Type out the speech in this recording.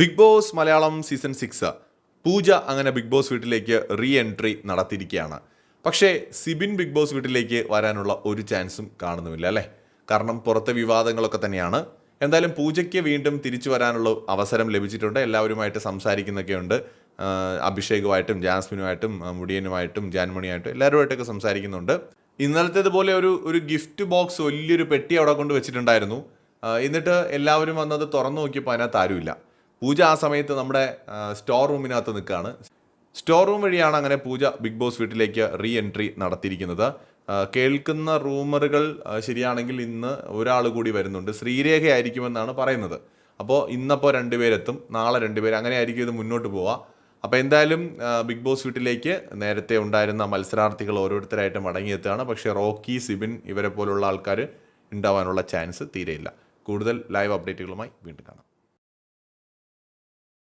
Big Boss Malayalam season six Pooja അങ്ങനെ Big Boss വീട്ടിലേക്ക് re entry നടത്തിയിരിക്കുകയാണ്. പക്ഷേ സിബിൻ ബിഗ് ബോസ് വീട്ടിലേക്ക് വരാനുള്ള ഒരു ചാൻസും കാണുന്നുമില്ല അല്ലേ? കാരണം പുറത്തെ വിവാദങ്ങളൊക്കെ തന്നെയാണ്. എന്തായാലും പൂജയ്ക്ക് വീണ്ടും തിരിച്ചു വരാനുള്ള അവസരം ലഭിച്ചിട്ടുണ്ട്. എല്ലാവരുമായിട്ട് സംസാരിക്കുന്നൊക്കെയുണ്ട്. അഭിഷേകുമായിട്ടും ജാസ്മിനുമായിട്ടും മുടിയനുമായിട്ടും ജാൻമണിയായിട്ടും എല്ലാവരുമായിട്ടൊക്കെ സംസാരിക്കുന്നുണ്ട്. ഇന്നലത്തേതുപോലെ ഒരു ഒരു ഗിഫ്റ്റ് ബോക്സ് വലിയൊരു പെട്ടി അവിടെ കൊണ്ട് വെച്ചിട്ടുണ്ടായിരുന്നു. എന്നിട്ട് എല്ലാവരും വന്നത് തുറന്നു നോക്കിയപ്പോൾ അതിനകത്ത് ആരുമില്ല. പൂജ ആ സമയത്ത് നമ്മുടെ സ്റ്റോർ റൂമിനകത്ത് നിൽക്കുകയാണ്. സ്റ്റോർ റൂം വഴിയാണ് അങ്ങനെ പൂജ ബിഗ് ബോസ് വീട്ടിലേക്ക് റീ എൻട്രി നടത്തിയിരിക്കുന്നത് കേൾക്കുന്ന റൂമറുകൾ ശരിയാണെങ്കിൽ ഇന്ന് ഒരാൾ കൂടി വരുന്നുണ്ട്. ശ്രീരേഖ ആയിരിക്കുമെന്നാണ് പറയുന്നത്. അപ്പോൾ ഇന്നപ്പോൾ രണ്ടുപേരെത്തും നാളെ രണ്ടുപേർ അങ്ങനെ ആയിരിക്കും ഇത് മുന്നോട്ട് പോവുക. അപ്പോൾ എന്തായാലും ബിഗ് ബോസ് വീട്ടിലേക്ക് നേരത്തെ ഉണ്ടായിരുന്ന മത്സരാർത്ഥികൾ ഓരോരുത്തരായിട്ട് മടങ്ങിയെത്തുകയാണ്. പക്ഷേ റോക്കി സിബിൻ ഇവരെ പോലുള്ള ആൾക്കാർ ഉണ്ടാവാനുള്ള ചാൻസ് തീരെയില്ല. കൂടുതൽ ലൈവ് അപ്ഡേറ്റുകളുമായി വീണ്ടും കാണാം.